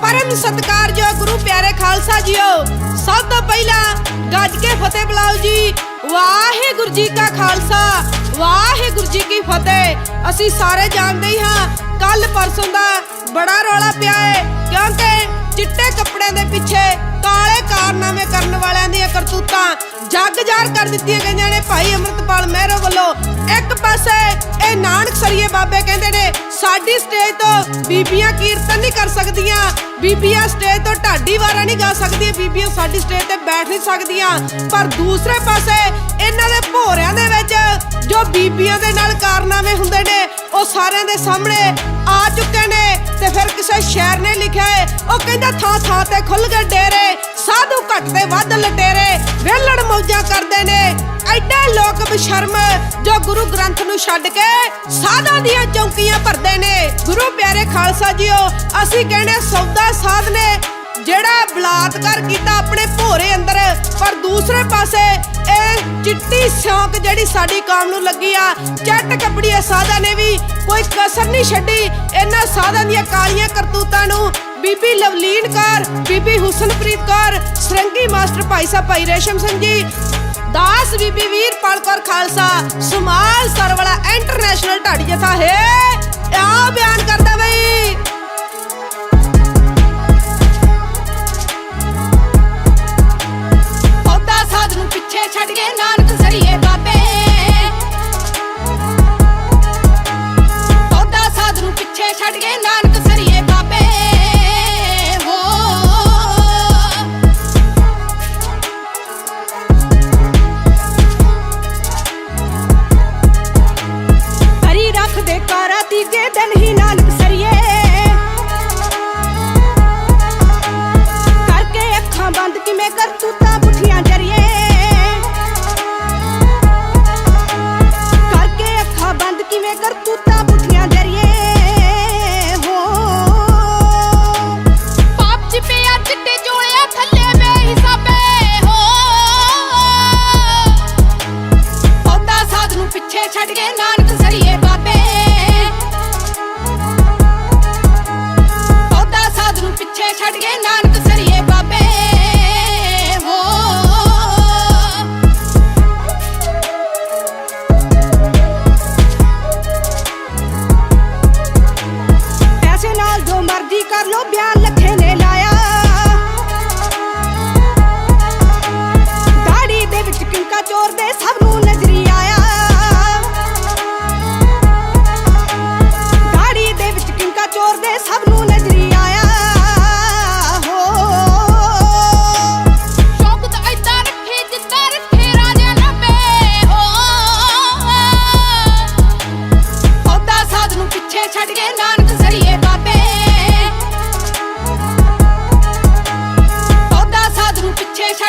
ਪਰਮ ਸਤਿਕਾਰਯੋਗ ਗੁਰੂ ਪਿਆਰੇ ਖਾਲਸਾ ਜੀਓ, ਸਭ ਤੋਂ ਪਹਿਲਾਂ ਗੱਜ ਕੇ ਫਤਿਹ ਬੁਲਾਓ ਜੀ। ਵਾਹਿਗੁਰੂ ਜੀ ਕਾ ਖਾਲਸਾ, ਵਾਹਿਗੁਰੂ ਜੀ ਕੀ ਫਤਿਹ। ਅਸੀਂ ਸਾਰੇ ਜਾਣਦੇ ਹੀ ਹਾਂ ਕੱਲ ਪਰਸੋਂ ਦਾ ਬੜਾ ਰੌਲਾ ਪਿਆ ਹੈ ਕਿਉਂਕਿ ਚਿੱਟੇ ਕੱਪੜਿਆਂ ਦੇ ਪਿੱਛੇ ਕਾਲੇ ਕਾਰਨਾਮੇ ਕਰਨ ਵਾਲਿਆਂ ਦੀਆਂ ਕਰਤੂਤਾਂ ਜੱਗ ਜ਼ਾਹਰ ਕਰ ਦਿੱਤੀਆਂ ਗਈਆਂ ਨੇ। ਭਾਈ ਅਮਰਤਪਾਲ ਮਹਿਰੋ ਵੱਲੋਂ ਇੱਕ ਇਹ ਨਾਨਕ ਸਰੀਏ ਬਾਬੇ ਕਹਿੰਦੇ ਨੇ, ਸਾਡੀ ਸਟੇਜ ਤੋਂ ਬੀਬੀਆਂ ਕੀਰਤਨ ਨਹੀਂ ਕਰ ਸਕਦੀਆਂ। ਬੀਬੀਆਂ ਸਟੇਜ ਤੋਂ ਢਾਡੀ ਵਾਰਾ ਨਹੀਂ ਗਾ ਸਕਦੀਆਂ। ਬੀਬੀਆਂ ਸਾਡੀ ਸਟੇਜ ਤੇ ਬੈਠ ਨਹੀਂ ਸਕਦੀਆਂ। ਪਰ ਦੂਸਰੇ ਪਾਸੇ ਇਹਨਾਂ ਦੇ ਭੋਰਿਆਂ ਦੇ ਵਿੱਚ ਜੋ ਬੀਬੀਆਂ ਦੇ ਨਾਲ ਕਾਰਨਾਮੇ ਹੁੰਦੇ ਨੇ, ਉਹ ਸਾਰਿਆਂ ਦੇ ਸਾਹਮਣੇ ਆ ਚੁੱਕੇ ਨੇ। ਤੇ ਫਿਰ ਕਿਸੇ ਸ਼ਾਇਰ ਨੇ ਲਿਖਿਆ ਹੈ ਉਹ ਕਹਿੰਦਾ ਥਾਂ ਥਾਂ ਤੇ ਖੁੱਲ ਗਏ ਡੇਰੇ, ਸਾਧੂ ਘੱਟ ਤੇ ਵੱਧ ਲਟੇਰੇ ਵੇਲੜ ਮੌਜਾਂ ਕਰਦੇ ਨੇ। ਐਡੇ ਲੋਕ ਬਸ਼ਰਮ ਜੋ ਗੁਰੂ ਗ੍ਰੰਥ ਨੂੰ ਛੱਡ ਕੇ ਸਾਧਾਂ ਦੀਆਂ ਚੌਂਕੀਆਂ ਭਰਦੇ ਨੇ। ਗੁਰੂ ਪਿਆਰੇ ਖਾਲਸਾ ਜੀਓ, ਅਸੀਂ ਕਹਿੰਦੇ ਸੌਦਾ ਸਾਧ ਨੇ। ਜਿਹੜਾ ਬਲਾਤਕਾਰ ਕੀਤਾ ਆਪਣੇ ਭੋਰੇ ਅੰਦਰ, ਪਰ ਦੂਸਰੇ ਪਾਸੇ ਇਹ ਚਿੱਟੀ ਸਿਉਂਕ ਜਿਹੜੀ ਸਾਡੀ ਕੌਮ ਨੂੰ ਲੱਗੀ ਆ, ਚੱਟ ਕੱਪੜੀ ਇਹ ਨੇ ਵੀ ਕੋਈ ਕਸਰ ਨਹੀਂ ਛੱਡੀ, ਇਹਨਾਂ ਸਾਧਾਂ ਦੀਆਂ ਕਾਲੀਆਂ ਕਰਤੂਤਾਂ ਨੂੰ ਬੀਬੀ ਲਵਲੀਨ ਕੌਰ, ਬੀਬੀ ਹੁਸਨਪ੍ਰੀਤ ਕੌਰ, ਸਰੰਗੀ ਮਾਸਟਰ ਭਾਈ ਸਾਹਿਬ, ਭਾਈ ਰੇਸ਼ਮ ਸਿੰਘ ਜੀ, ਦਾਸ ਬੀਬੀ ਵੀਰਪਾਲ ਕੌਰ ਖਾਲਸਾ, ਸਮਾਲ ਸਰਵਲਾ ਇੰਟਰਨੈਸ਼ਨਲ ਢਾਡੀ ਜਥਾ ਹੈ ਆ ਬਿਆਨ ਕਰਦਾ ਪਿੱਛੇ ਛੱਡ ਗਏ ਨਾਨਕ ਸਰੀਏ ਬਾਬੇ। ਪੌਦਾ ਸਾਧ ਨੂੰ ਪਿੱਛੇ ਛੱਡ ਗਏ ਨਾਨਕ ਸਰੀਏ ਬਾਬੇ। ਹੋ। ਹਰੀ ਰੱਖਦੇ ਕਾਰਾ ਤੀਜੇ ਦਿਨ ਹੀ ਨਾਨਕ ਸਰੀਏ ਕਰਕੇ ਅੱਖਾਂ ਬੰਦ ਕਿਵੇਂ ਕਰ ਤੂਤਾਂ ਪੁੱਠੀਆਂ ਪੁੱਠੀਆਂ ਜਰੀਏ ਹੋ। ਪਾਪ ਚ ਪਿਆ ਚਿੱਟੇ ਚੋਲਿਆ ਥੱਲੇ ਹੋ। ਪੌਦਾ ਸਾਧ ਨੂੰ ਪਿੱਛੇ ਛੱਡ ਕੇ ਨਾਨਕ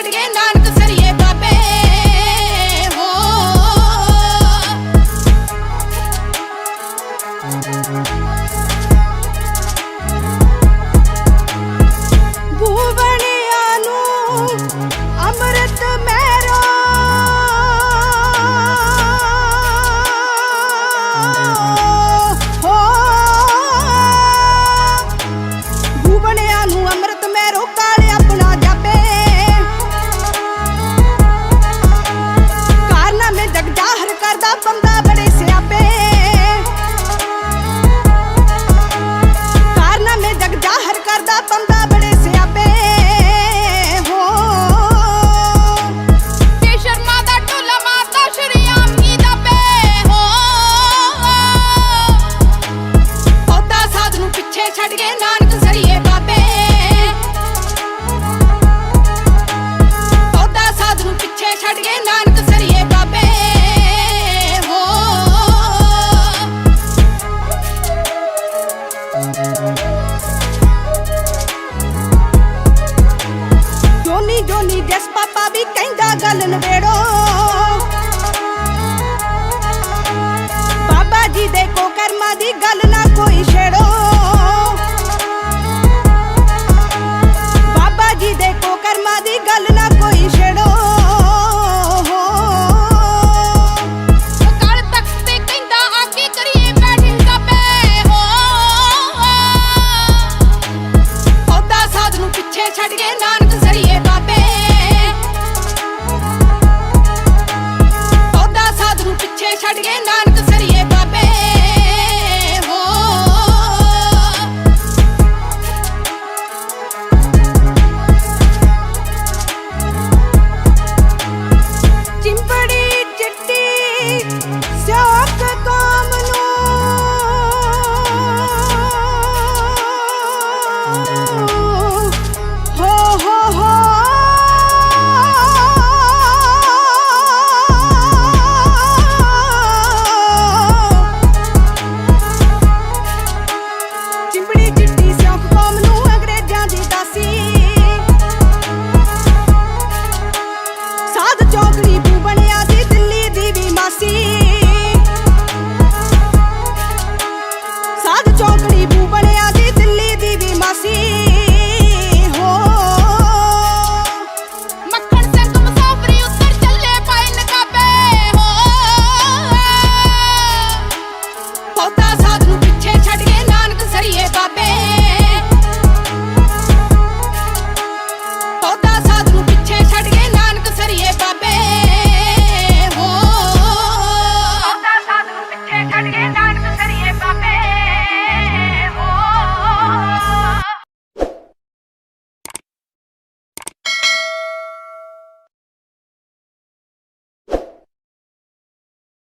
ਨੂੰ ਪਿੱਛੇ ਜਸ ਪਾਪਾ ਵੀ ਕਹਿੰਦਾ ਗੱਲ ਨਵੇੜੋ ਬਾਬਾ ਜੀ ਦੇ ਕੋ ਕਰਮਾਂ ਦੀ ਗੱਲ ਨਾ ਕੋਈ ਛੇੜੋ।